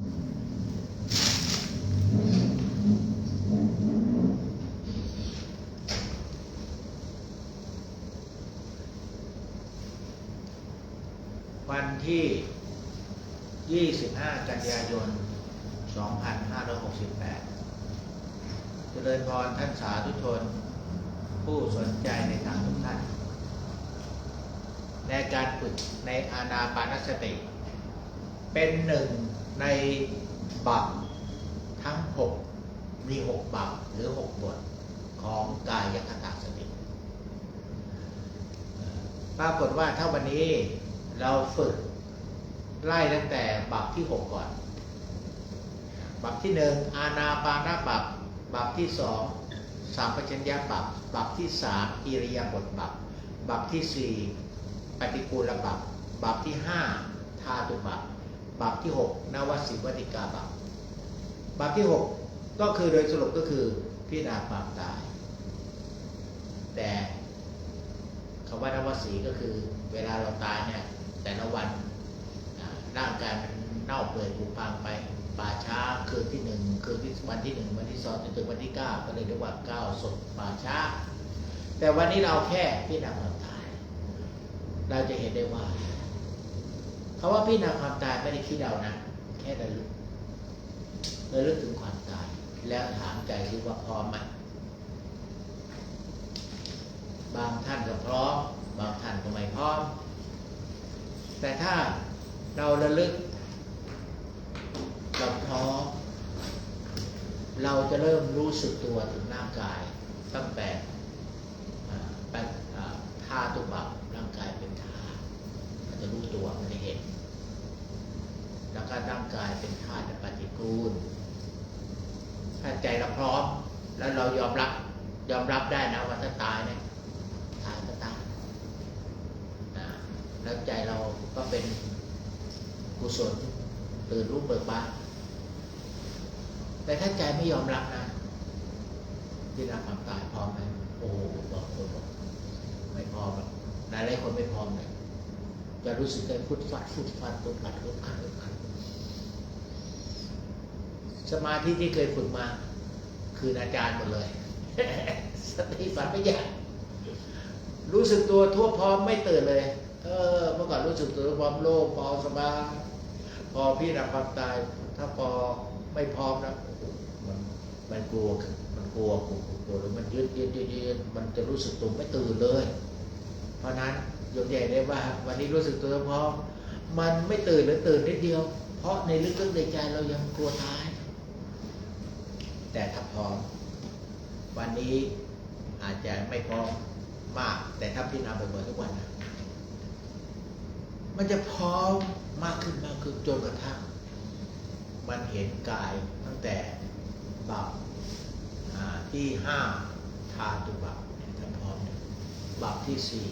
วันที่ 25 กันยายน 2568 เจริญพรท่านสาธุชน ผู้สนใจในทางทุกท่าน ในการฝึกในอานาปานสติ เป็นหนึ่ง ในบัพทั้ง 6 มี 6บัพหรือ 6 บทของกายคตาสติ ปรากฏว่าถ้าวันนี้เราฝึกไล่ตั้งแต่บัพที่ 6 ก่อนบัพที่หนึ่งอาณาปานาบัพบัพที่สองสามปัญญาบัพบัพที่สามอิริยาบถบัพบัพที่สี่ปฏิกูลบัพบัพที่ห้าธาตุบัพ บัพที่หกนวสิวติกาบัพบัพที่หกก็คือโดยสรุปก็คือพิจารณาความตาย แต่คำว่านวสีก็คือเวลาเราตายเนี่ยแต่ละวันร่างกายมันเน่าเปื่อยผุพังไปป่าช้าคืนที่หนึ่งคืนที่วันที่หนึ่งวันที่สองจนถึงวันที่เก้าก็เลยเรียกว่าเก้าศพป่าช้า แต่วันนี้เราแค่พิจารณาความตาย เราจะเห็นได้ว่า คำว่าพิจารณาความตายไม่ได้คิดเอานะแค่ระลึกระลึกถึงความตาย แล้วถามใจซิว่าพร้อมไหมบางท่านก็พร้อม บางท่านก็ไม่พร้อม แต่ถ้าเราระลึกเราพร้อมเราจะเริ่มรู้สึกตัวถึงร่างกาย ตั้งแต่อ่าเป็นอ่าท่าตุบับร่างกายเป็นท่ามันจะรู้ตัวมันจะเห็น แล้วก็ร่างกายเป็นธาตุปฏิกูล ถ้าใจเราพร้อม แล้วเรายอมรับ ยอมรับได้นะว่าถ้าตายเนี่ยตายก็ตายนะแล้วใจเราก็เป็นกุศลตื่นรู้เบิกบานแต่ถ้าใจไม่ยอมรับนะที่รับความตายพร้อมไหมโอ้โหบางคนบอกไม่พร้อมหรอกหลายหลายคนไม่พร้อมเลยจะรู้สึกได้ฟุดฟัดฟุดฟัดฟุดฟัดฟุดฟัดฟุดฟัด สมาธิที่เคยฝึกมา คืออาจารย์หมดเลยสติปัญญารู้สึกตัวทั่วพร้อมไม่ตื่นเลย เออ เมื่อก่อนรู้สึกตัวทั่วพร้อมโล่งเบาสบายพอพี่รับความตาย ถ้าพอไม่พร้อมนะมันมันกลัวมันกลัวกลัวกลัวกลัวแล้วมันยืดยืดยืดยืดมันจะรู้สึกตัวไม่ตื่นเลย เพราะนั้นยกใหญ่ได้ว่า วันนี้รู้สึกตัวพร้อมมันไม่ตื่นหรือตื่นนิดเดียว เพราะในลึกๆในใจเรายังกลัวตาย แต่ถ้าพร้อม วันนี้อาจจะไม่พร้อมมาก แต่ถ้าพิจารณาบ่อยๆทุกวันนะมันจะพร้อมมากขึ้นมากขึ้นจนกระทั่ง มันเห็นกายตั้งแต่บับที่ห้าทาตุบับเนี่ยถ้าพร้อมบับที่สี่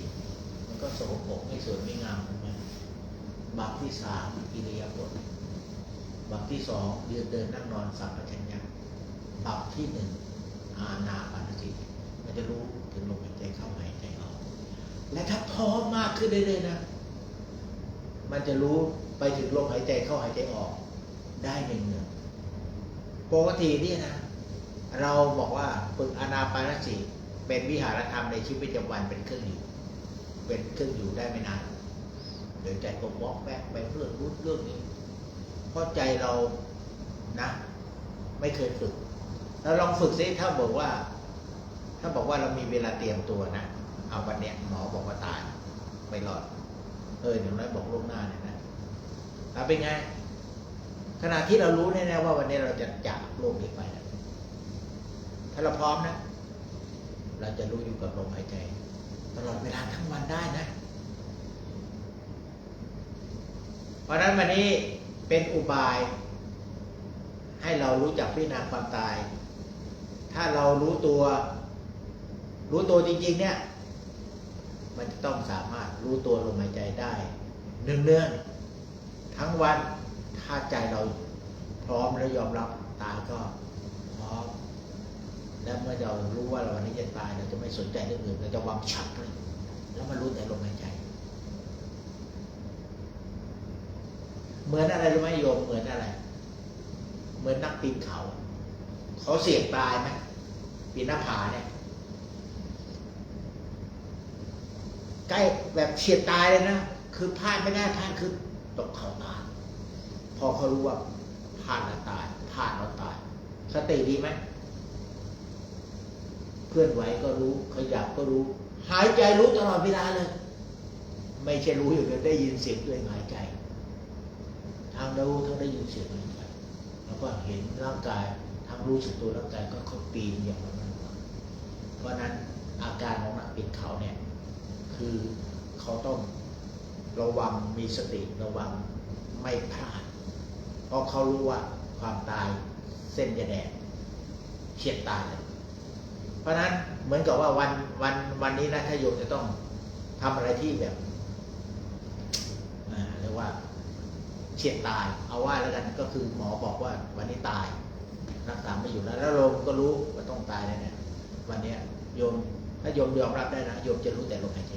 มันก็โสโครกไม่สวยไม่งามใช่ไหมบับที่สามอิริยาบถบับที่สองเดินเดินนั่งนอนสัมปชัญญะ บับที่หนึ่งอาณาปานสติมันจะรู้ถึงลมหายใจเข้าหายใจออก และถ้าพร้อมมากขึ้นเรื่อยๆนะ มันจะรู้ไปถึงลมหายใจเข้าหายใจออกได้หนึ่งหนึ่งปกติเนี่ยนะ เราบอกว่าฝึกอานาปานสติเป็นวิหารธรรมในชีวิตประจำวันเป็นเครื่องอยู่ เป็นเครื่องอยู่ได้ไม่นานเดี๋ยวใจก็วอกแวกไปเรื่องรู้เรื่องนี้เพราะใจเรานะ ไม่เคยฝึก เราลองฝึกซิถ้าบอกว่า ถ้าบอกว่าเรามีเวลาเตรียมตัวนะเอาวันเนี้ยหมอบอกว่าตายไม่รอด เอออย่างน้อยบอกล่วงหน้าเนี่ยนะเอาเป็นไง ขณะที่เรารู้แน่ๆว่าวันนี้เราจะจากโลกนี้ไปนะถ้าเราพร้อมนะ เราจะรู้อยู่กับลมหายใจ ตลอดเวลาทั้งวันได้นะเพราะฉะนั้นวันนี้เป็นอุบาย ให้เรารู้จักพิจารณาความตาย ถ้าเรารู้ตัว รู้ตัวจริง ๆ เนี่ย มันจะต้องสามารถรู้ตัวลมหายใจได้เนื่องๆทั้งวันถ้าใจเราพร้อมและยอมรับตายก็พร้อมและเมื่อเรารู้ว่าเราวันนี้จะตายเราจะไม่สนใจเรื่องอื่นเราจะวางฉับเลยแล้วมารู้แต่ลมหายใจ เหมือนอะไรรู้ไหมโยมเหมือนอะไร เหมือนนักปีนเขา เขาเสี่ยงตายไหม ปีนหน้าผาเนี่ย ใกล้แบบเฉียดตายเลยนะ คือพลาดไม่ได้พลาดคือตกเขาตาย พอเขารู้ว่าพลาดแล้วตายพลาดแล้วตาย สติดีไหมเคลื่อนไหวก็รู้ ขยับก็รู้ หายใจรู้ตลอดเวลาเลย ไม่ใช่รู้อยู่เดียวได้ยินเสียงตัวเองหายใจทางรู้ทั้งได้ยินเสียงหายใจแล้วก็เห็นร่างกายทั้งรู้สึกตัวร่างกายก็เขาปีนอย่างนั้น เพราะนั้นอาการของนักปีนเขาเนี่ยคือเขาต้องระวังมีสติระวังไม่พลาด เพราะเขารู้ว่าความตายเส้นยาแดงเฉียดตายเลยเพราะนั้นเหมือนกับว่าวันวันวันนี้นะถ้าโยมจะต้องทำอะไรที่แบบเรียกว่าเฉียดตาย เอาว่าแล้วกันก็คือหมอบอกว่าวันนี้ตายรักษาไม่อยู่แล้ว แล้วโยมก็รู้ว่าต้องตายแน่ๆ วันนี้โยมถ้าโยมยอมรับได้นะโยมจะรู้แต่ลมหายใจ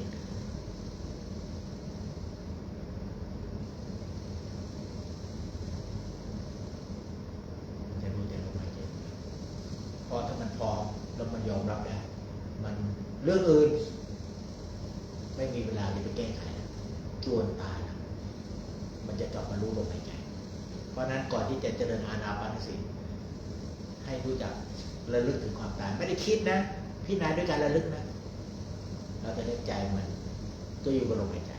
จะรู้แต่ลมหายใจพราะถ้ามันพอแล้วมันยอมรับได้ มันเรื่องอื่น ไม่มีเวลาจะไปแก้ไขแล้วจวนตายมันจะกลับมารู้ลมหายใจ เพราะนั้นก่อนที่จะเจริญอานาปานสติให้รู้จัก ระลึกถึงความตายไม่ได้คิดนะพิจารณาด้วยการระลึกนะเราจะได้ใจมันก็อยู่กับลมหายใจ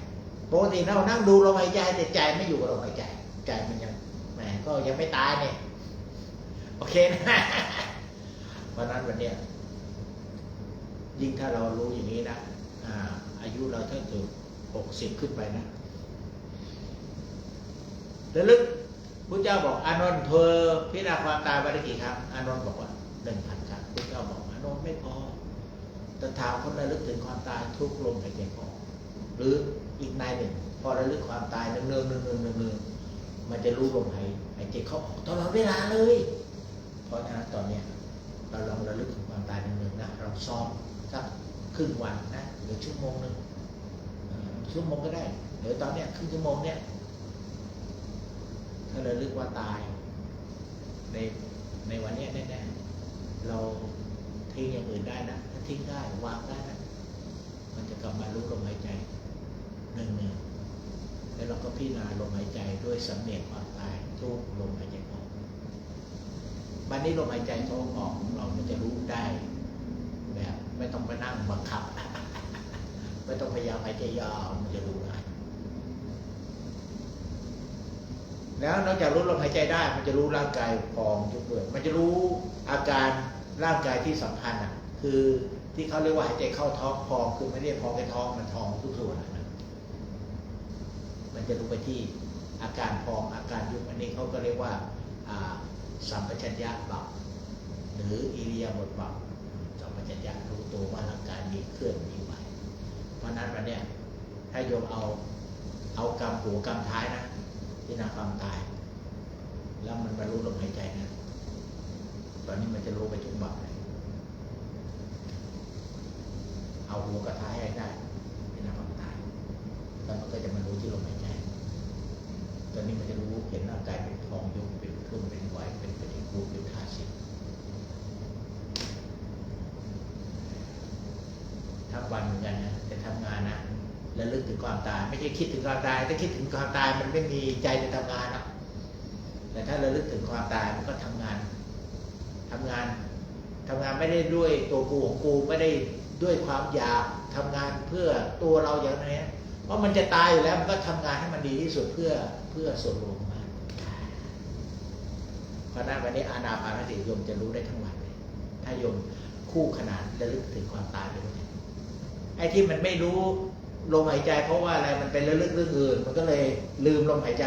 ปกติเรานั่งดูลมหายใจแต่ใจไม่อยู่กับลมหายใจใจมันยังแหมก็ยังไม่ตายเนี่ยโอเคนะเพราะนั้นวันเนี้ยยิ่งถ้าเรารู้อย่างนี้นะอาอายุเราถ้าเกิดหกสิบขึ้นไปนะระลึกพระเจ้าบอกอานนท์เธอพิจารณาความตายวันละกี่ครั้งอานนท์บอกว่า หนึ่งพันครั้งพระเจ้าบอกอานนท์ไม่พอแต่ถามคนระลึกถึงความตายทุกลมหายใจออกหรืออีกนายหนึ่ง พอระลึกความตายเนืองเนืองเนืองเนืองเนืองมันจะรู้ลมหายหายใจเข้าออกตลอดเวลาเลย เพราะฉะนั้นตอนเนี้ยเราลองระลึกถึงความตายหนึ่งๆนะเราซ้อมสักครึ่งวันนะหรือชั่วโมงหนึ่งชั่วโมงก็ได้เดี๋ยวตอนเนี้ยครึ่งชั่วโมงเนี้ยถ้าระลึกว่าตายในในวันเนี้ยแน่ เราทิ้งอย่างอื่นได้นะถ้าทิ้งได้วางได้นะมันจะกลับมารู้ลมหายใจหนึ่งหนึ่งแล้วเราก็พิจารณาลมหายใจด้วยสำเนียกความตายทุกลมหายใจออกวันนี้ลมหายใจเขาออกของเรามันจะรู้ได้แบบไม่ต้องไปนั่งบังคับไม่ต้องพยายามหายใจยาวมันจะรู้ได้แล้วนอกจากรู้ลมหายใจได้ มันจะรู้ร่างกายพองยุบด้วยมันจะรู้อาการ ร่างกายที่สำคัญอะ คือที่เขาเรียกว่าหายใจเข้าท้องพองคือไม่ได้พองแค่ท้องมันท้องทุกส่วนนะมันจะรู้ไปที่อาการพองอาการยุบอันนี้เขาก็เรียกว่าสัมปชัญญะเบาหรืออิริยาบถเบาสัมปชัญญะรู้ตัวว่าร่างกายมีเคลื่อนมีไหวเพราะนั้นวันเนี้ยถ้าโยมเอาเอากำหัวกำท้ายนะที่นาความตาย แล้วมันบรรลุลมหายใจนะ อนนี้มันจะรู้ไปทุกบับเลยเอาหัวกับท้ายให้ได้ที่นาความตายแล้วมันก็จะมารู้ที่ลมหายใจตอนนี้มันจะรู้เห็นร่างกายเป็นทองยุบเป็นทุ่นเป็นไหวเป็นปฏิกูลเป็นธาตุสิทั้งวันเหมือนกันนะจะทำงานนะแล้วลึกถึงความตาย ไม่ใช่คิดถึงความตาย ถ้าคิดถึงความตายมันไม่มีใจจะทำงานหรอกแต่ถ้าเราลึกถึงความตายมันก็ทำงาน ทำงานทำงานไม่ได้ด้วยตัวกูของกูไม่ได้ด้วยความอยากทำงานเพื่อตัวเราอย่างนี้เพราะมันจะตายอยู่แล้วมันก็ทำงานให้มันดีที่สุดเพื่อเพื่อส่วนรวมมันเพราะนั้นวันนี้อาณาปานสติโยมจะรู้ได้ทั้งวันเลยถ้าโยมคู่ขนานระลึกถึงความตายไปด้วยไอ้ที่มันไม่รู้ลมหายใจ เพราะว่าอะไรมันเป็นระลึกเรื่องอื่น มันก็เลยลืมลมหายใจ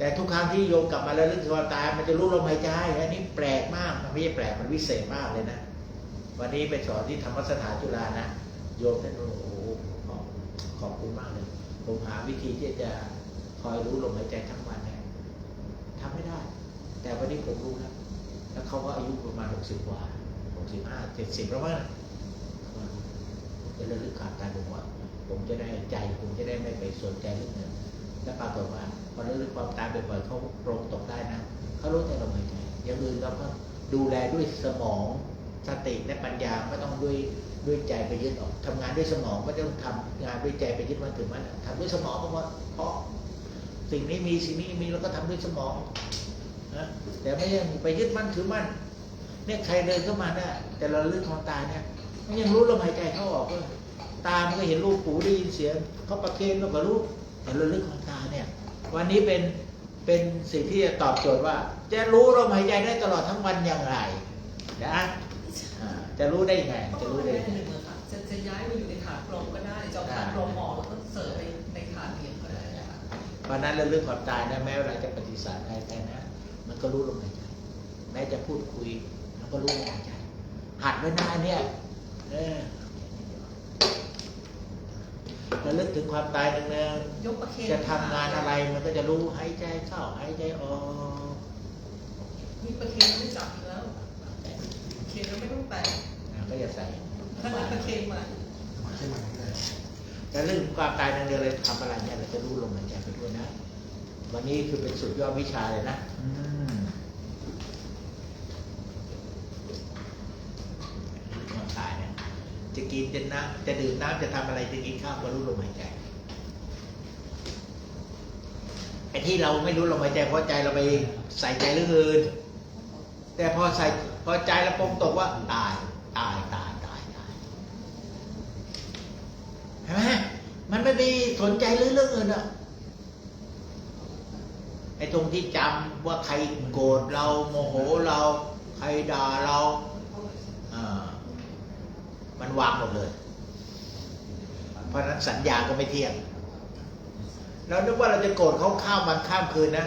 แต่ทุกครั้งที่โยมกลับมาระลึกถึงความตายมันจะรู้ลมหายใจอันนี้แปลกมากมันไม่ใช่แปลกมันวิเศษมากเลยนะ วันนี้ไปสอนที่ธรรมสถานจุฬานะ โยมท่านโอ้โหขอบขอบคุณมากเลย ผมหาวิธีที่จะคอยรู้ลมหายใจทั้งวันเนี่ยทำไม่ได้ แต่วันนี้ผมรู้แล้วแล้วเขาก็อายุประมาณหกสิบกว่าหกสิบห้าเจ็ดสิบแล้วมั้งผมจะระลึกขาดตายบ่อยๆผมจะได้ใจ ผมจะได้ไม่ไปสนใจเรื่องเงิน แล้วปรากฏว่าพอระลึกความตายบ่อยๆเขาโปรงตกได้นะเขารู้แต่ลมหายใจอย่างอื่นเราก็ดูแลด้วยสมองสติและปัญญาไม่ต้องด้วยด้วยใจไปยึดออกทำงานด้วยสมองไม่ต้องทำงานด้วยใจไปยึดมันถึงมันทำด้วยสมองเพราะว่าเพราะสิ่งนี้มีสิ่งนี้มีเราก็ทำด้วยสมองนะแต่ไม่ยังไปยึดมั่นถือมั่นเนี่ยใครเดินเข้ามาได้แต่เราลือกของตาเนี่ยมันยังรู้ลมหายใจเข้าออกเลยตามก็เห็นรูปหูได้ยินเสียงเขาประเคนเราก็รู้ แต่เราเลือกของตาเนี่ย วันนี้เป็นเป็นสิ่งที่จะตอบโจทย์ว่า จะรู้ลมหายใจได้ตลอดทั้งวันอย่างไรนะอ่าจะรู้ได้ยังไงเพราะจะว่ารู้มันได้ได้ยังหไงนึ่งอะค่ะจะจะย้ายมาอยู่ในถาดกลมก็ได้จะเอาถาดกลมออกแล้วก็เสิร์ฟไปในถาดเหลี่ยมก็ได้นะคะเพราะฉะนั้นเรื่องความตายนะแม้เวลาจะปฏิสัทธ์ใครไปนะ มันก็รู้ลมหายใจแม้จะพูดคุยมันก็รู้ลมหายใจหัดไว้นานเนี่ยเออ ระลึกถึงความตายเนืองยกประเคนๆจะทำงานอะไรมันก็จะรู้หายใจเข้าหายใจออกมีประเคนไม่จับอีกแล้วเคนเราไม่ต้องแตะนะก็จะใส่ถ้างั้นประเคนมาแต่เรื่องความตายเนืองๆเลยทำอะไรเนี่ยเราจะรู้ลมหายใจไปด้วยนะ วันนี้คือเป็นสุดยอดวิชาเลยนะอืมความตายเนี่ย จะกินจะน้ำจะดื่มน้ำจะทำอะไรจะกินข้าวก็รู้ลมหายใจไอ้ที่เราไม่รู้ลมหายใจเพราะใจเราไปใส่ใจเรื่องอื่นแต่พอใส่พอใจเราปรงตกว่าตายตายตายตายตายเห็นไหมมันไม่ไปสนใจเรื่องเรื่องอื่นอะไอ้ตรงที่จำว่าใครโกรธเราโมโหเรา ใครด่าเรา มันวางหมดเลย เพราะนั้นสัญญาก็ไม่เที่ยงเรานึกว่าเราจะโกรธเขาข้ามวันข้ามคืนนะ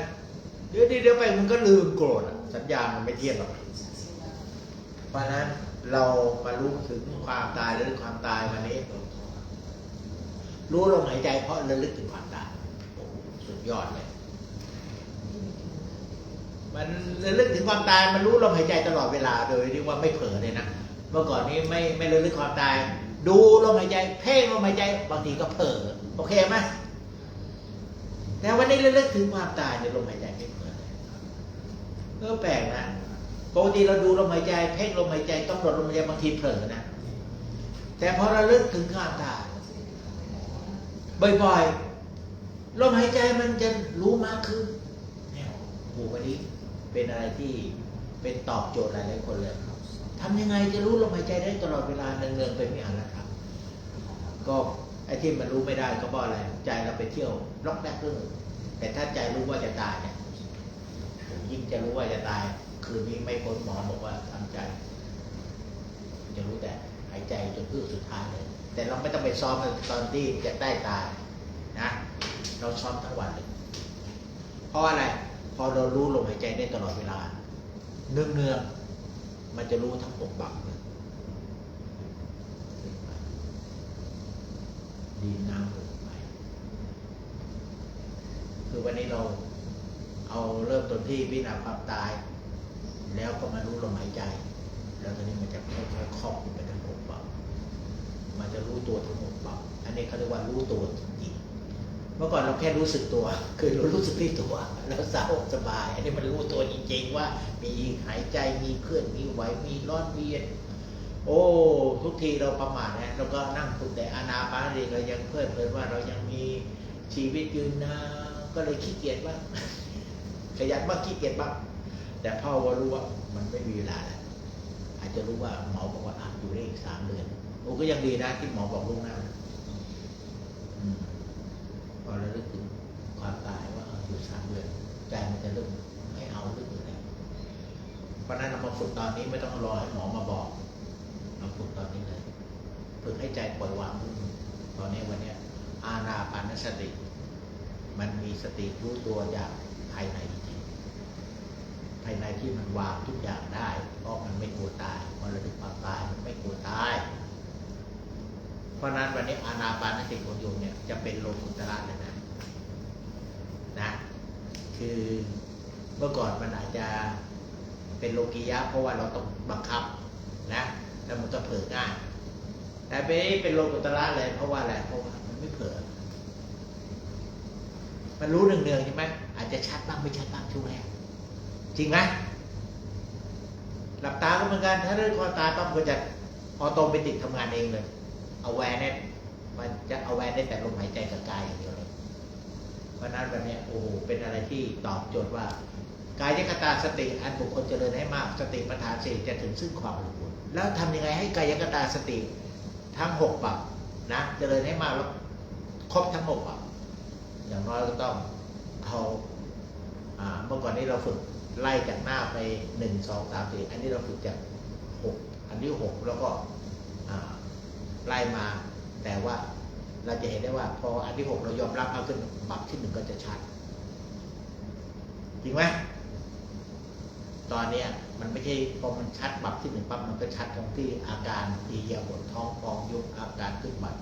เดี๋ยวเดี๋ยวไปมันก็ลืมโกรธสัญญามันไม่เที่ยงหรอกเพราะนั้นเรามารู้ถึงความตายและความตายวันนี้ รู้ลมหายใจเพราะระลึกถึงความตายสุดยอดเลยมันระลึกถึงความตายมันรู้ลมหายใจตลอดเวลาโดยที่ว่าไม่เผลอเลยนะ เมื่อก่อนนี้ไม่ไม่ระลึกความตาย ดูลมหายใจ เพ่งลมหายใจบางทีก็เผลอโอเคไหมแต่วันนี้ระลึกถึงความตายในลมหายใจไม่เผลอเลยก็แปลกนะปกติเราดูลมหายใจ เพ่งลมหายใจต้องหลดลมหายใจบางทีเผลอนะแต่พอระลึกถึงความตายบ่อยๆลมหายใจมันจะรู้มากขึ้นเนี่ยโอ้โหวันนี้เป็นอะไรที่เป็นตอบโจทย์หลายๆคนเลย ทำยังไงจะรู้ลมหายใจได้ตลอดเวลาเนืองๆไปไม่อ่านแล้วครับ ก็ไอ้ที่มันรู้ไม่ได้ก็เพราะอะไร ใจเราไปเที่ยวล็อกแรกเรื่องแต่ถ้าใจรู้ว่าจะตายเนี่ยยิ่งจะรู้ว่าจะตาย คืนนี้ไม่พ้นหมอบอกว่าทำใจ จะรู้แต่หายใจจนเพื่อสุดท้ายเลย แต่เราไม่ต้องไปซ้อมตอนที่จะได้ตายนะเราซ้อมทั้งวันเลยเพราะอะไร พอเรารู้ลมหายใจได้ตลอดเวลา เนืองๆ มันจะรู้ทั้งปกบังเลยดีนน้ำลงไป คือวันนี้เราเอาเริ่มต้นที่พิจารณาความตาย แล้วก็มารู้ลมหายใจ แล้วตอนนี้มันจะค่อยๆครอบไปทั้งปกบังมันจะรู้ตัวทั้งปกบังอันนี้เขาเรียกว่ารู้ตัวจริง มื่อก่อนเราแค่รู้สึกตัว คือเรารู้สึกที่ตัวเราสบสบาย อันนี้มันรู้ตัวจริงๆว่า มีหายใจมีเคลื่อนมีไหวมีร้อนมีเย็นโอ้ทุกทีเราประมาทนะเราก็นั่งฝึกแต่อานาปานสติเรายังเพลิดเพลินว่าเรายังมีชีวิตยืนนานก็เลยขี้เกียจบ้างขยันบ้างขี้เกียจบ้างแต่พ่อว่ารู้ว่ามันไม่มีเวลาแล้วอาจจะรู้ว่าหมอบอกว่าอะอยู่ได้อีกสามเดือนโอ้ก็ยังดีนะที่หมอบอกล่วงหน้า อราลึกถึงความตายว่าอยู่สามเดือนใจมันจะเริ่มไม่เอาเรื่องอื่นแล้วเพราะนั้นเรามาฝึกตอนนี้ไม่ต้องรอให้หมอมาบอกเราฝึกตอนนี้เลยฝึกให้ใจปล่อยวางตอนนี้วันนี้อาณาปานสติ มันมีสติรู้ตัวอย่างภายในจริงๆภายในที่มันวางทุกอย่างได้เพราะมันไม่กลัวตายพอเราถึงความตายมันไม่กลัวตาย เพราะนั้นวันนี้อาณาปานสติของโยมเนี่ยจะเป็นโลกุตระเลยนะน คือเมื่อก่อนมันอาจจะเป็นโลกียะ เพราะว่าเราต้องบังคับนะแล้วมันก็เผลอง่าย แต่เป็นเป็นโลกุตระเลยเพราะว่าอะไรเพราะว่ามันไม่เผลอมันรู้เนืองๆใช่ไหมอาจจะชัดบ้างไม่ชัดบ้างช่วงแรกจริงไหมหลับตาก็เหมือนกันถ้าเรื่องความตายปั๊บก็จะออโตเมติกทำงานเองเลยเอาแวร์เน็ตมันจะเอาแวร์ได้แต่ลมหายใจกับกายอย่างเดียวเลย ราะนั้นวันนี้โอ้โหเป็นอะไรที่ตอบโจทย์ว่ากายคตาสติอันบุคคลเจริญให้มากสติปัฏฐานสี่จะถึงซึ่งความรู้แล้วทำยังไงให้กายคตาสติทั้งหกปับนะเจริญให้มากแล้วครบทั้งหกปับอย่างน้อยก็ต้องเอาเมื่อก่อนนี้เราฝึกไล่จากหน้าไปหนึ่งสองสามสี่อันนี้เราฝึกจากหกอันที่หกแล้วก็ไล่มาแต่ว่า เราจะเห็นได้ว่า พออันที่หกเรายอมรับมากขึ้นปับที่หนึ่งก็จะชัดจริงไหมตอนเนี้ย มันไม่ใช่พอมันชัดปรับที่หนึ่งปั๊บมันก็ชัดตรงที่อาการทีเยียบนท้องฟองยุบอาการขึ้นบัด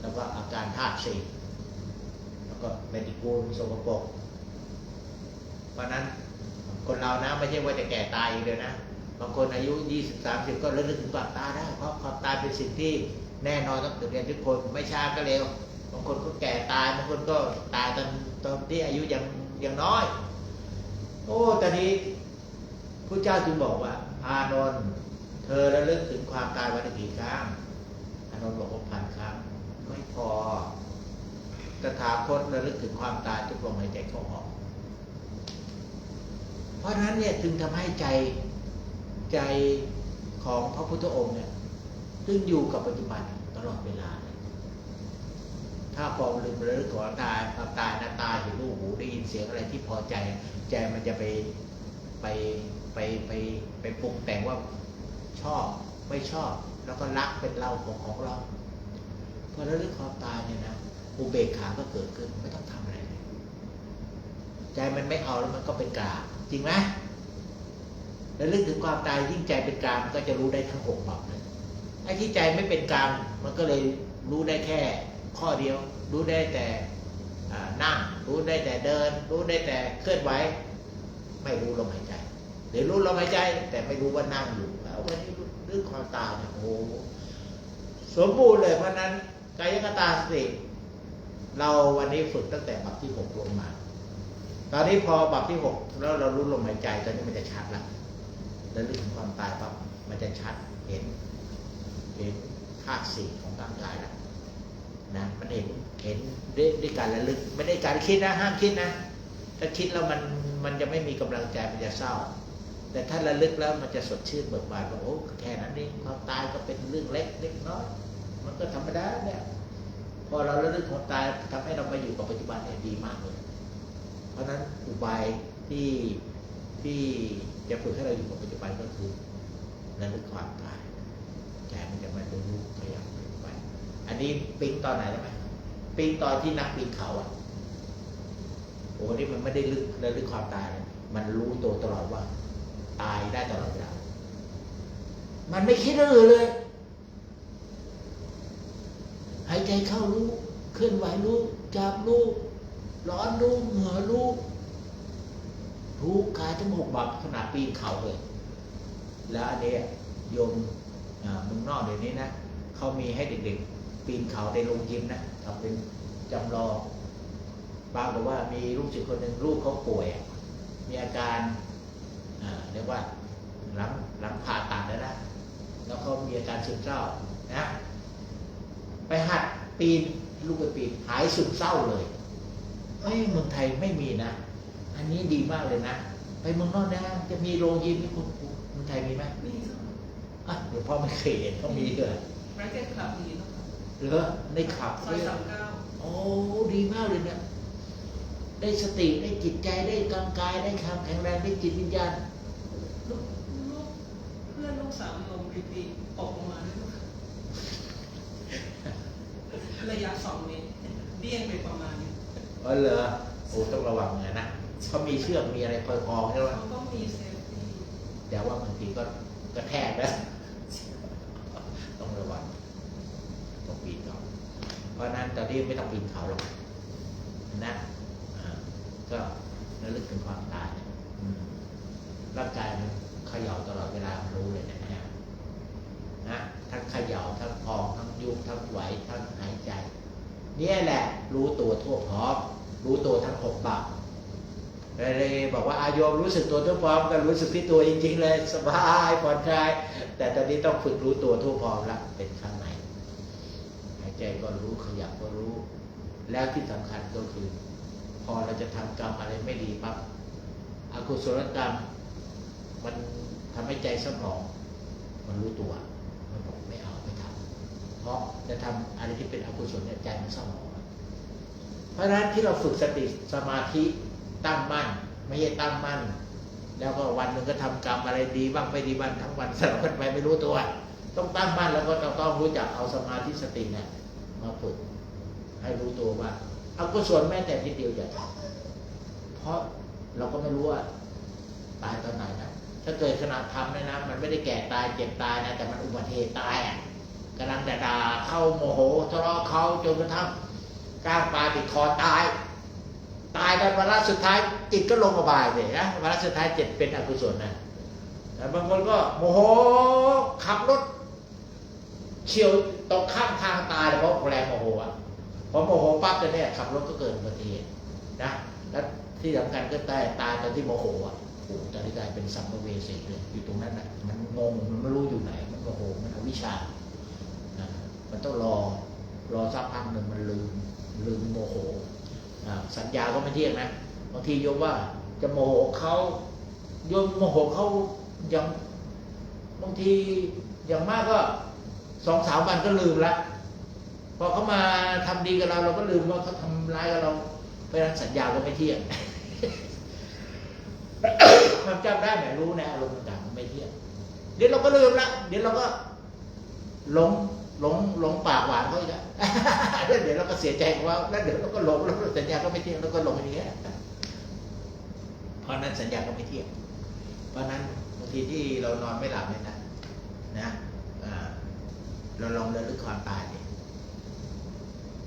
แล้วก็อาการธาตุสี่แล้วก็เป็นอีกูลสกปรกเพราะนั้นคนเรานะไม่ใช่ว่าจะแก่ตายอย่างเดียวนะ บางคนอายุ 20 30 ก็เริ่มถึงความตายได้เพราะความตายเป็นสิ่งที่แน่นอนต้องเกิดเรียนทุกคนไม่ช้าก็เร็วบางคนก็แก่ตายบางคนก็ตายตอนตอนที่อายุยังยังน้อย โอ้ตอนนี้พระเจ้าจึงบอกว่า อานนท์เธอระลึกถึงความตายวันกี่ครั้งอานนท์บอกว่าพันครั้งไม่พอตถาคตระลึกถึงความตายทุกลมหายใจเข้าออก เพราะฉะนั้นเนี่ยจึงทำให้ใจ ใจของพระพุทธองค์เนี่ยซึ่งอยู่กับปัจจุบันตลอดเวลาเลยถ้าพอลืมระลึกของตายความตายนะตาเห็นรูปหูได้ยินเสียงอะไรที่พอใจ ใจมันจะไปไปไปไปไปปรุงแต่งว่าชอบไม่ชอบ แล้วก็รักเป็นเราของของเราพอระลึกความตายเนี่ยนะอุเบกขาก็เกิดขึ้นไม่ต้องทำอะไรใจมันไม่เอาแล้วมันก็เป็นกลางจริงไหม แล้วลึกถึงความตายยิ่งใจเป็นกลางก็จะรู้ได้ทั้งหกแบบเลยไอ้ที่ใจไม่เป็นกลางมันก็เลยรู้ได้แค่ข้อเดียว รู้ได้แต่นั่ง รู้ได้แต่เดิน รู้ได้แต่เคลื่อนไหวไม่รู้ลมหายใจหรือรู้ลมหายใจ แต่ไม่รู้ว่านั่งอยู่แล้ววันนี้เรื่องความตายเนี่ยโอ้โหสมบูรณ์เลยเพราะนั้นกายคตาสติเราวันนี้ฝึกตั้งแต่บัพที่หกลงมา ตอนนี้พอบัพที่หกแล้วเรารู้ลมหายใจตอนนี้มันจะชัดแล้ว รื่องของความตายปั๊บมันจะชัดเห็น เห็นธาตุสี่ของร่างกายแล้วนะมันเห็นเห็นด้วยด้วยการระลึกไม่ได้การคิดนะห้ามคิดนะ ถ้าคิดแล้วมันมันจะไม่มีกำลังใจมันจะเศร้า แต่ถ้าระลึกแล้วมันจะสดชื่นเบิกบานว่าโอ้แค่นั้นเองความตายก็เป็นเรื่องเล็กเล็กน้อยมันก็ธรรมดาเนี่ยพอเราระลึกความตายทำให้เรามาอยู่กับปัจจุบันเนี่ยดีมากเลย เพราะฉะนั้นอุบายที่ที่ จะฝึกให้เราอยู่กับปัจจุบันก็คือระลึกความตายใจมันจะมาดูรูปขยับไป อันนี้ปิ๊งตอนไหนได้ไหมปิ๊งตอนที่นักปีนเขาอะโอ้นี่มันไม่ได้ลึกระลึกความตาย มันรู้ตัวตลอดว่า ตายได้ตลอดเวลามันไม่คิดเรื่องเลยหายใจเข้ารู้เคลื่อนไหวรู้จับรู้ร้อนรู้เหงื่อรู้ รู้กายทั้งหกแบบขนาดปีนเขาเลย แล้วอันนี้ยโยมมึงนอกเดี๋ยวนี้นะเขามีให้เด็กๆ ปีนเขาในโรงยิมนะทำเป็นจำลองปรากฏว่ามีลูกศิษย์คนหนึ่งลูกเขาป่วย มีอาการเรียกว่าหลังหลังผ่าตัดแล้วนะแล้วเขามีอาการซึมเศร้านะไปหัดปีนลูกไปปีนหายซึมเศร้าเลยเอ้ยเมืองไทยไม่มีนะ อันนี้ดีมากเลยนะ ไปเมืองนอกนะ จะมีโรงยิมที่คุณเมืองไทยมีไหมมีค่ะอะเดี๋ยวพ่อไม่เคยเห็นเขามีเลยแร็กเก็ตคลับมีนะคะหรือในขับซอยสามเก้าโอ้ดีมากเลยเนี่ยได้สติได้จิตใจได้กำกายได้ความแข็งแรงได้จิตวิญญาณลูกลูกเพื่อนลูกสาวลงรีปีตกลงมาด้วยนะคะระยะสองเมตรเดี้ยงไปประมาณนี้เออเหรอโอ้ต้องระวังนะนะ เขามีเชือกมีอะไรคอยคล้องใช่ไหมเขาก็มีเซฟตี้แต่ว่าบางทีก็กระแทกนะต้องระวังต้องปีนเขาเพราะฉะนั้นตอนนี้ไม่ต้องปีนเขาหรอกนะอ่าก็ระลึกถึงความตายอืมร่างกายมันเขย่าตลอดเวลามันรู้เลยนะเนี่ยนะทั้งเขย่าทั้งพองทั้งยุบทั้งไหวทั้งหายใจ เนี่ยแหละ รู้ตัวทั่วพร้อมรู้ตัวทั้งหกบาป เลยบอกว่าอายมรู้สึกตัวทั่วพร้อมก็รู้สึกที่ตัวจริงๆเลยสบายผ่อนคลาย แต่ตอนนี้ต้องฝึกรู้ตัวทั่วพร้อมละเป็นข้างในหายใจก็รู้ขยับก็รู้ แล้วที่สำคัญก็คือ พอเราจะทำกรรมอะไรไม่ดีปั๊บอกุศลกรรมมันทำให้ใจสมอง มันรู้ตัว มันบอกไม่เอาไม่ทำเพราะจะทำอะไรที่เป็นอกุศลเนี่ยใจมันเศร้าหมองเพราะฉะนั้นที่เราฝึกสติสมาธิ ตั้งมั่น ไม่ใช่ตั้งมั่น แล้วก็วันหนึ่งก็ทำกรรมอะไรดีบ้างไม่ดีบ้างทั้งวันสลับกันไปไม่รู้ตัว ต้องตั้งมั่นแล้วก็ต้องต้องรู้จักเอาสมาธิสติเนี่ยมาฝึกให้รู้ตัวว่าเอากุศลแม้แต่นิดเดียวอย่าทำเพราะเราก็ไม่รู้ว่าตายตอนไหนนะถ้าเกิดขณะทำเนี่ยนะ มันไม่ได้แก่ตายเจ็บตายนะแต่มันอุบัติเหตุตายอะกำลังด่าเข้าโมโหทะเลาะเขาจนกระทั่งกล้างปลาติดคอตาย ตายกันวาระสุดท้ายจิตก็ลงอบายเลยนะวาระสุดท้ายจิตเป็นอกุศลนะแต่บางคนก็โมโหขับรถเฉียวตกข้างทางตายเพราะแรงโมโหอะพอโมโหปั๊บจะเนี่ยขับรถก็เกิดอุบัติเหตุนะแล้วที่สำคัญก็ตายตายตอนที่โมโหอะโอ้ตอนนี้กลายเป็นสัมภเวสีเลยอยู่ตรงนั้นน่ะมันงงมันไม่รู้อยู่ไหนมันโมโหมันอวิชชานะมันต้องรอรอสักพักหนึ่งมันลืมลืมโมโห สัญญาก็ไม่เที่ยงนะบางทีโยมว่าจะโมโหเขาโยมโมโหเขายังบางทีอย่างมากก็สองสามวันก็ลืมละพอเขามาทำดีกับเราเราก็ลืมว่าเขาทำร้ายกับเราเพราะนั้นสัญญาก็ไม่เที่ยงความจำได้ไหมรู้นะอารมณ์ต่างๆไม่เที่ยงเดี๋ยวเราก็ลืมละเดี๋ยวเราก็หลง หลงหลงปากหวานเขาอีกแล้วแล้วเดี๋ยวเราก็เสียใจของเราแล้วเดี๋ยวเราก็หลงแล้วสัญญาก็ไม่เที่ยงแล้วก็หลงอย่างเงี้ยเพราะนั้นสัญญาก็ไม่เที่ยง เพราะนั้นบางทีที่เรานอนไม่หลับเนี่ยนะนะเราลองระลึกความตายดิ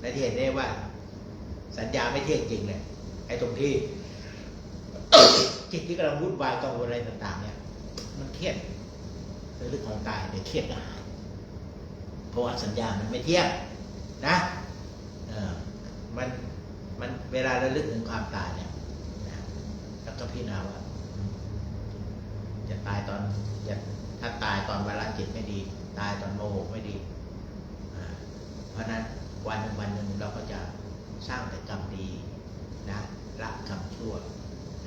และที่เห็นได้ว่า สัญญาไม่เที่ยงจริงเลยไอ้ตรงที่จิตที่กำลังวุ่นวายกังวลอะไรต่าง ๆ เนี่ย มันเครียดเรื่องของกายเดี๋ยวเครียดก็หาย เพราะว่าสัญญามันไม่เที่ยงนะมันมันเวลาระลึกถึงความตายเนี่ยนะแล้วก็พิจารณาว่าจะตายตอนจะถ้าตายตอนเวลาจิตไม่ดี ตายตอนโมโหไม่ดี เพราะนั้นวันหนึ่งวันหนึ่งเราก็จะสร้างแต่กรรมดีนะละกรรมชั่ว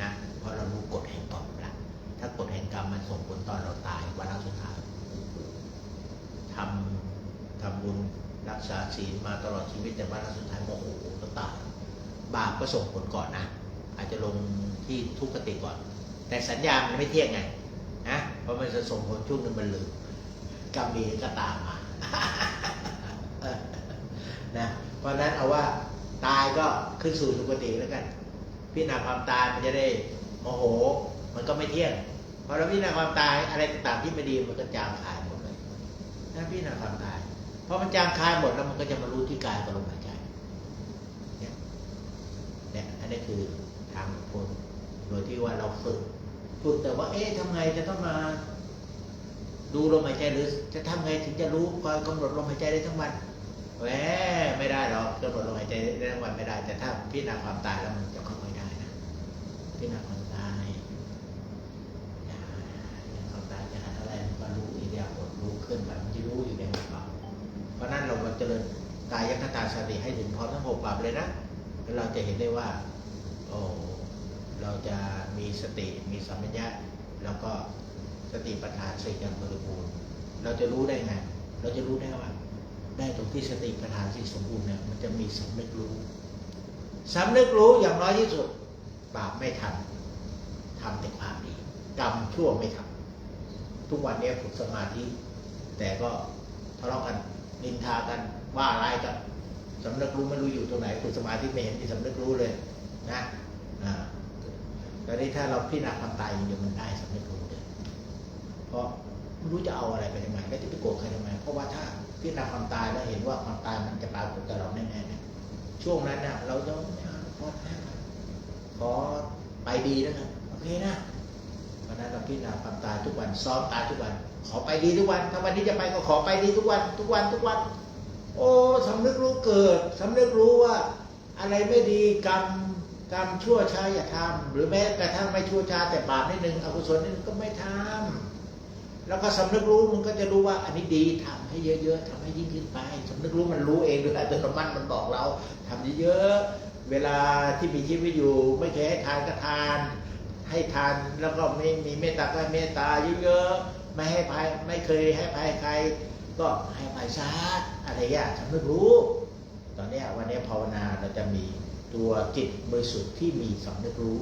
นะเพราะเรารู้กฎแห่งกรรมละถ้ากฎแห่งกรรมมันส่งผลตอนเราตายวันเราสุดท้ายทำ ทำบุญรักษาศีลมาตลอดชีวิตแต่วันเราสุดท้ายโมโหก็ตายบาปก็ส่งผลก่อนนะอาจจะลงที่ทุกขติก่อน แต่สัญญามันไม่เที่ยงไงนะเพราะมันจะส่งผลช่วงนึงมันลืมกรรมดีก็ตามมานะเพราะนั้นเอาว่าตายก็ขึ้นสู่สุคติแล้วกันพิจารณาความตายมันจะได้โมโห มันก็ไม่เที่ยงพอเราพิจารณาความตายอะไรต่างๆที่ไม่ดีมันก็จางคายหมดเลยนั่นพิจารณาความตาย พอมันจางคายหมดแล้วมันก็จะมารู้ที่กายกับลมหายใจเนี่ยเนี่ยอันนี้คือทางพ้นโดยที่ว่าเราฝึกฝึกแต่ว่า เอ๊ะทำไงจะต้องมาดูลมหายใจหรือ จะทำไงถึงจะรู้คอยกำหนดลมหายใจได้ทั้งวันแหมไม่ได้หรอกกำหนดลมหายใจได้ทั้งวันไม่ได้ แต่ถ้าพิจารณาความตายแล้วมันจะค่อยๆได้นะพิจารณาความตายความตายจะหาอะไรมันก็รู้อีกอย่างหมดรู้ขึ้นไปมันจะรู้อยู่ใน ริญกายคตาสติให้ถึงพร้อมทั้งหกปรับเลยนะแล้วเราจะเห็นได้ว่าโอ้เราจะมีสติมีสัมปชัญญะแล้วก็สติปัฏฐานสี่อย่างบริบูรณ์เราจะรู้ได้ไงเราจะรู้ได้ว่า ได้ตรงที่สติปัฏฐานสี่สมบูรณ์เนี่ยมันจะมีสำนึกรู้สำนึกรู้อย่างน้อยที่สุดบาปไม่ทำทำแต่ความดีกรรมชั่วไม่ทำทุกวันนี้ฝึกสมาธิแต่ก็ทะเลาะกันนินทากัน ว่าร้ายกันสำนึกรู้ไม่รู้อยู่ตรงไหนฝึกสมาธิไม่เห็นที่สำนึกรู้เลยนะอ่าตอนนี้ถ้าเราพิจารณาความตายอย่างเดียวมันได้สำนึกรู้เลยเพราะไม่รู้จะเอาอะไรไปทำไมแล้วจะไปโกรธใครทำไมเพราะว่าถ้าพิจารณาความตายแล้วเห็นว่าความตายมันจะปรากฏกับเราแน่ๆเนี่ยช่วงนั้นเนี่ยเราจะไม่เอาขอแพ้ขอไปดีแล้วกันโอเคนะเพราะนั้นเราพิจารณาความตายทุกวันซ้อมตายทุกวัน ขอไปดีทุกวันถ้าวันนี้จะไปก็ขอไปดีทุกวัน ทุกวันทุกวัน โอ้สำนึกรู้เกิดสำนึกรู้ว่า อะไรไม่ดีกรรมกรรมชั่วช้าอย่าทำหรือแม้กระทั่งไม่ชั่วช้าแต่บาปนิดนึงอกุศลนิดนึงก็ไม่ทำแล้วก็สำนึกรู้มันก็จะรู้ว่าอันนี้ดีทำให้เยอะๆทำให้ยิ่งขึ้นไปสำนึกรู้มันรู้เองโดยอัตโนมัติมันบอกเราทำเยอะๆเวลาที่มีชีวิตอยู่ ไม่เคยให้ทานก็ทาน ให้ทานแล้วก็ไม่มีเมตตาก็เมตตาเยอะๆไม่ให้ภัยไม่เคยให้ภัยใคร ก็ให้ภัยซะอะไรอย่างเงี้ยสำนึกรู้ ตอนเนี้ยวันนี้ภาวนาเราจะมีตัวจิตบริสุทธิ์ที่มีสำนึกรู้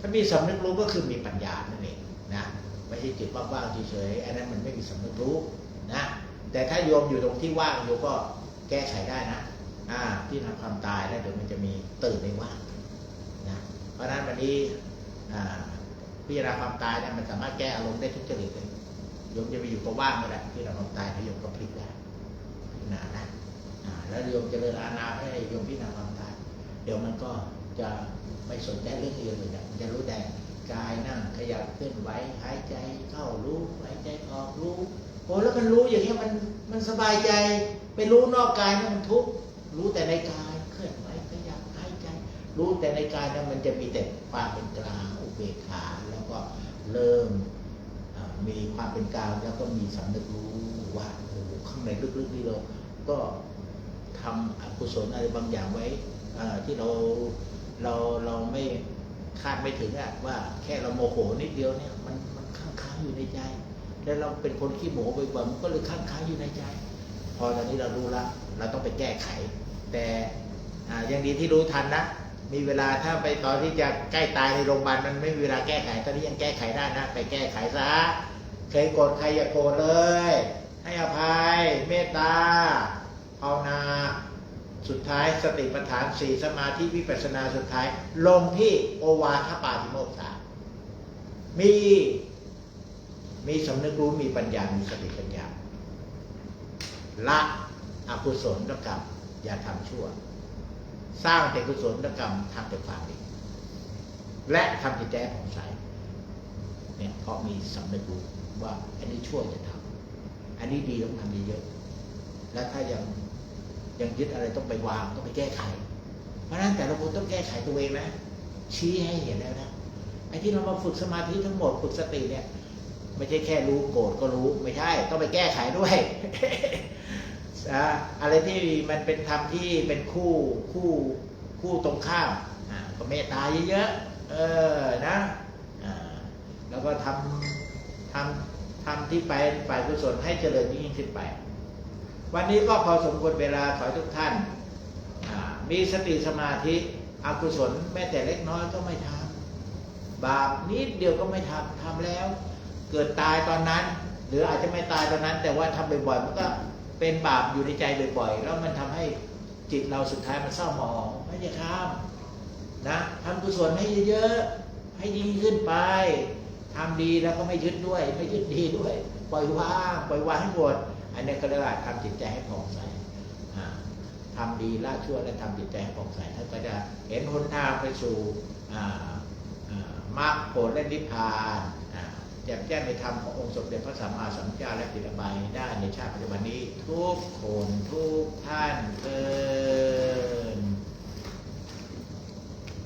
ถ้ามีสำนึกรู้ก็คือมีปัญญานั่นเองนะไม่ใช่จิตว่างๆเฉยๆอันนั้นมันไม่มีสำนึกรู้นะแต่ถ้าโยมอยู่ตรงที่ว่างโยมก็แก้ไขได้นะอ่าที่ทำความตายแล้วเดี๋ยวมันจะมีตื่นในว่างนะเพราะฉะนั้นวันนี้พิจารณาความตายเนี่ยมันสามารถแก้อารมณ์ได้ทุกจริตเลย โยมจะไปอยู่ก็ว่างก็ได้พิจารณาความตายถ้าโยมก็พลิกได้พิจารณานะแล้วโยมเจริญอาณาให้โยมพิจารณาความตาย เดี๋ยวมันก็จะไม่สนใจเรื่องอื่นเลยนะมันจะรู้แต่กายนั่งขยับเคลื่อนไหวหายใจเข้ารู้หายใจออกรู้โอ้แล้วมันรู้อย่างเงี้ยมันมันสบายใจไปรู้นอกกายนั่นมันทุกข์รู้แต่ในกายเคลื่อนไหวขยับหายใจ รู้แต่ในกายนั้นมันจะมีแต่ความเป็นกลางอุเบกขาแล้วก็เริ่ม มีความเป็นกลางแล้วก็มีสำนึกรู้ว่าโอ้ข้างในลึกๆนี่เราก็ทำอกุศลอะไรบางอย่างไว้ที่เราเราเราไม่คาดไม่ถึงอะว่าแค่เราโมโหนิดเดียวเนี่ยมันมันค้างค้างอยู่ในใจ แล้วเราเป็นคนขี้โมโหบ่อยๆมันก็เลยค้างค้างอยู่ในใจ พอตอนนี้เรารู้ละเราต้องไปแก้ไข แต่อ่ายังดีที่รู้ทันนะมีเวลาถ้าไปตอนที่จะใกล้ตายในโรงพยาบาลมันไม่มีเวลาแก้ไขตอนนี้ยังแก้ไขได้นะ ไปแก้ไขซะ เคยโกรธใครอย่าโกรธเลย ให้อภัย เมตตาภาวนา สุดท้ายสติปัฏฐานสี่สมาธิวิปัสสนาสุดท้าย ลงที่โอวาทปาติโมกข์สามี มีสำนึกรู้มีปัญญา มีสติปัญญา ละอกุศลกรรมอย่าทำชั่ว สร้างแต่กุศลกรรมทำแต่ความดีและทำจิตใจให้ผ่องใสเนี่ยเพราะมีสำนึกรู้ ว่าอันนี้ชั่วจะทำอันนี้ดีต้องทำเยอะๆและถ้ายังยังยึดอะไรต้องไปวางต้องไปแก้ไข เพราะฉะนั้นแต่ละคนต้องแก้ไขตัวเองนะชี้ให้เห็นแล้วนะไอ้ที่เรามาฝึกสมาธิทั้งหมดฝึกสติเนี่ย ไม่ใช่แค่รู้โกรธก็รู้ไม่ใช่ ต้องไปแก้ไขด้วยอะอะไรที่มันเป็นธรรมที่เป็นคู่คู่คู่ตรงข้ามก็เมตตาเยอะๆเออนะอ่าแล้วก็ทำ ทำทำที่ไปฝ่ายกุศลให้เจริญยิ่งขึ้นไป วันนี้ก็พอสมควรเวลาขอทุกท่าน มีสติสมาธิอกุศลแม้แต่เล็กน้อยก็ไม่ทำบาปนิดเดียวก็ไม่ทำทำแล้ว เกิดตายตอนนั้น หรืออาจจะไม่ตายตอนนั้น แต่ว่าทำบ่อยๆมันก็เป็นบาปอยู่ในใจบ่อยๆ แล้วมันทำให้จิตเราสุดท้ายมันเศร้าหมองไม่จะข้ามนะทำกุศลให้เยอะๆ ให้ยิ่งขึ้นไป ทำดีแล้วก็ไม่ยึดด้วย ไม่ยึดดีด้วย ปล่อยวางปล่อยวางให้หมด อันนี้ก็เรียกว่าทำจิตใจให้ผ่องใสอ่าทำดีละชั่วและทำจิตใจให้ผ่องใสท่านก็จะเห็นหนทางไปสู่อ่าอ่ามรรคผลและนิพพานแจ่มแจ้งในธรรมขององค์สมเด็จพระสัมมาสัมพุทธเจ้าและติดบายได้ในชาติปัจจุบันนี้ ทุกคนทุกท่านเกิน